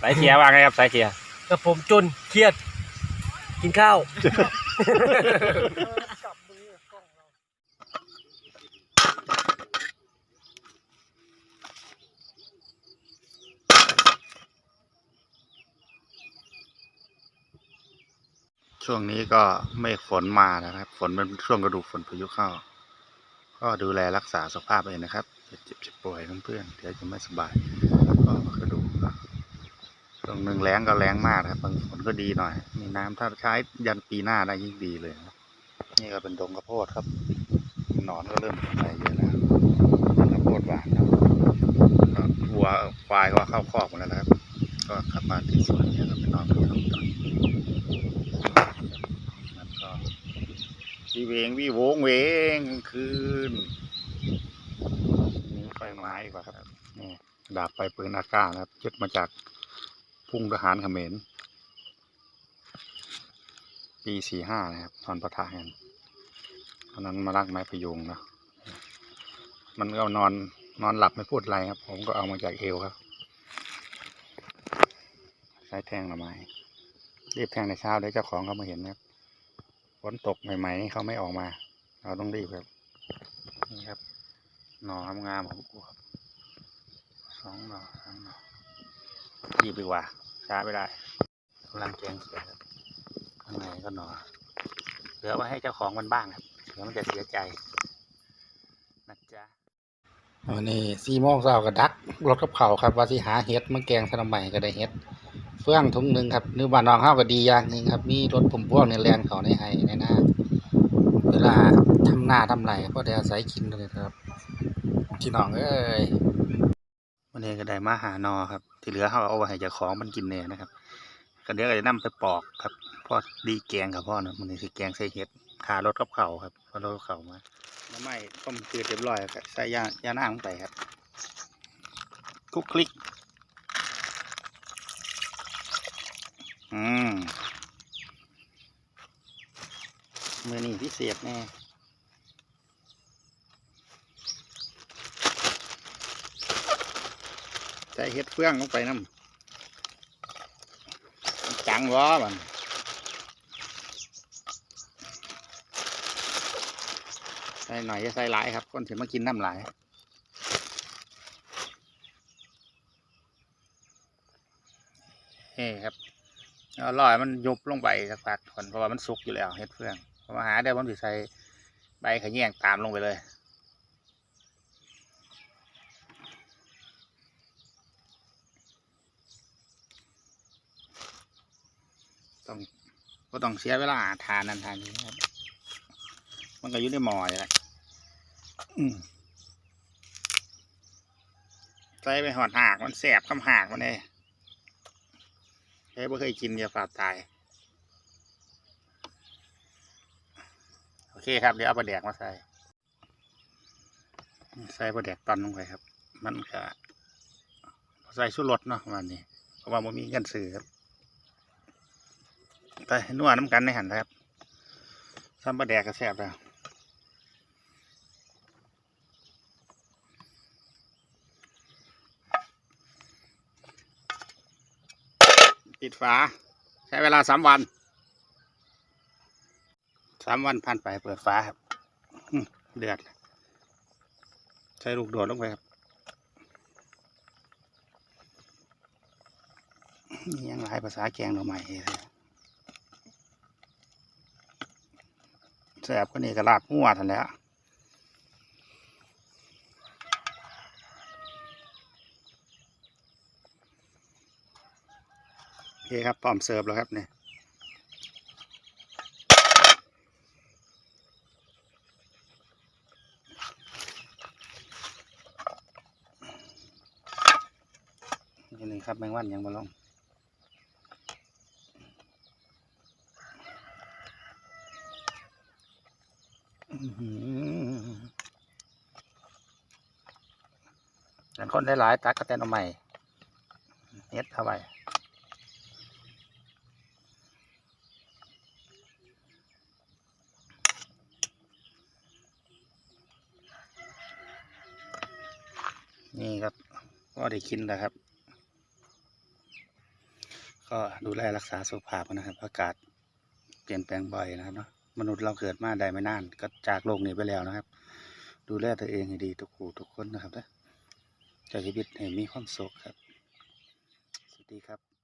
สายเทียว่าไงครับสายเทียกับผมจนเครียด กินข้าว ช่วงนี้ก็ไม่ฝนมานะครับ ฝนเป็นช่วงกระดูกฝนพายุเข้า ก็ดูแลรักษาสุขภาพเองนะครับอย่าเจ็บจะป่วยเพื่อนๆเดี๋ยวจะไม่สบาย ก็กระดูกนะช่วง หนึ่งแรงก็แรงมากครับบางฝนก็ดีหน่อย มีน้ำถ้าใช้ยันปีหน้าได้ยิ่งดีเลยนี่ก็เป็นดงข้าวโพดครับหนอนก็เริ่มใส่เยอะแล้วข้าวโพดหวานครับวัวควายก็เข้าคอกหมดแล้วนะครับ ก็กลับมาที่สวนนี่ก็ไปนอนกันครับตอนนี้มันก็วิเวงวิโวงเวงคืนนี่ไฟไม้กว่าครับนี่ดาบไปปืนอากาศนะครับยึดมาจาก พุ่งทหารเขมรปีสี่ห้านะครับตอนประทะกันตอนนั้นมาลักไม้พยุงนะมันก็นอนนอนหลับไม่พูดอะไรครับ ผมก็เอามาจากเอวครับใช้แทงหน่อไม้รีบแทงในเช้าเดี๋ยวเจ้าของเขามาเห็นนะครับฝนตกใหม่ๆเขาไม่ออกมา เราต้องรีบครับนี่ครับหน่องามๆของกูครับสองหน่อสามหน่อ รีบดีกว่า ช้าไม่ได้กำลังแกงเสียครับข้างในก็หนอเหลือไว้ให้เจ้าของมันบ้างครับเดี๋ยวมันจะเสียใจนะจ๊ะวันนี้สี่โมงเช้าก็ดักรถกับเขาครับ ว่าสิหาเห็ดมาแกงสนมใหม่ก็ได้เห็ดเฟื่องถุงหนึ่งครับนึกบ้านน้องเข้าก็ดีอย่างหนึ่งครับ มีรถผมพวกในแลนเขาในไห้ในหน้าเวลาทำหน้าทำไรก็ได้อาศัยกินเลยครับพี่น้องเอ้ย วันนี้ก็ได้มาหานอครับ ที่เหลือเขาเอาไว้ให้เจ้าของมันกินเนี่ยนะครับก็เดี๋ยวก็จะนำไปปอกครับพ่อดีแกงกับพ่อนะมันนี่คือแกงใส่เห็ดขารถกับเขาครับพอรถกับเขามาแล้วไม่ต้มจืดเรียบร้อยครับใส่ยายาหน้าลงไปครับคุกคลิก อืมเมือนี่พิเศษแน่ใส่เห็ดเฟืองลงไปน้ำจังวะมันใส่หน่อยจะใส่หลายครับคนถึงมากินน้ำหลายเฮ้ครับเอาลอยมันยุบลงไปสักพักก่อนเพราะว่ามันสุกอยู่แล้วเฮ็ดเฟืองพอมาหาเดี๋ยวมันสิใส่ใบขะแยงตามลงไปเลย ต้องก็ต้องเสียเวลาทานนั้นทานนี้ครับ มันก็อยู่ในหมอนี่แหละใส่ไปหอดหากมันแสบคำหากมันเลยเฮ้ยไม่เคยกินอย่าฝาดตาย โอเคครับ เดี๋ยวเอาปลาแดกมาใส่ ใส่ปลาแดกตอนลงไปครับ มันก็ใส่ชุดรสเนาะวันนี้ เพราะว่ามันมีเงินซื้อครับ ไปนวดน้ำกันในหันนะครับซ้ำปลาแดกก็แซ่บแล้วปิดฝา ใช้เวลาสามวันสามวันผ่านไปเปิดฝาครับเดือด ใช้ลูกโดดลงไปครับยังหลายภาษาแกงหน่อใหม่เลย แสบก็นี่ก็ลาบงัวทันแล้วโอเคครับพร้อมเสิร์ฟแล้วครับเนี่ยนี่นี่ครับแมงวันยังมาลง หือแต่คนได้หลายตักกระแตนเอาใหม่เน็ดเข้าไปนี่ครับ ก็ได้กินแล้วครับ ก็ดูแลรักษาสุขภาพนะครับ อากาศเปลี่ยนแปลงบ่อยนะครับเนาะ มนุษย์เราเกิดมาได้ไม่นาน ก็จากโลกนี้ไปแล้วนะครับ ดูแลตัวเองให้ดีทุกคู่ทุกคนนะครับนะใช้ชีวิตให้มีความสุขครับ สวัสดีครับ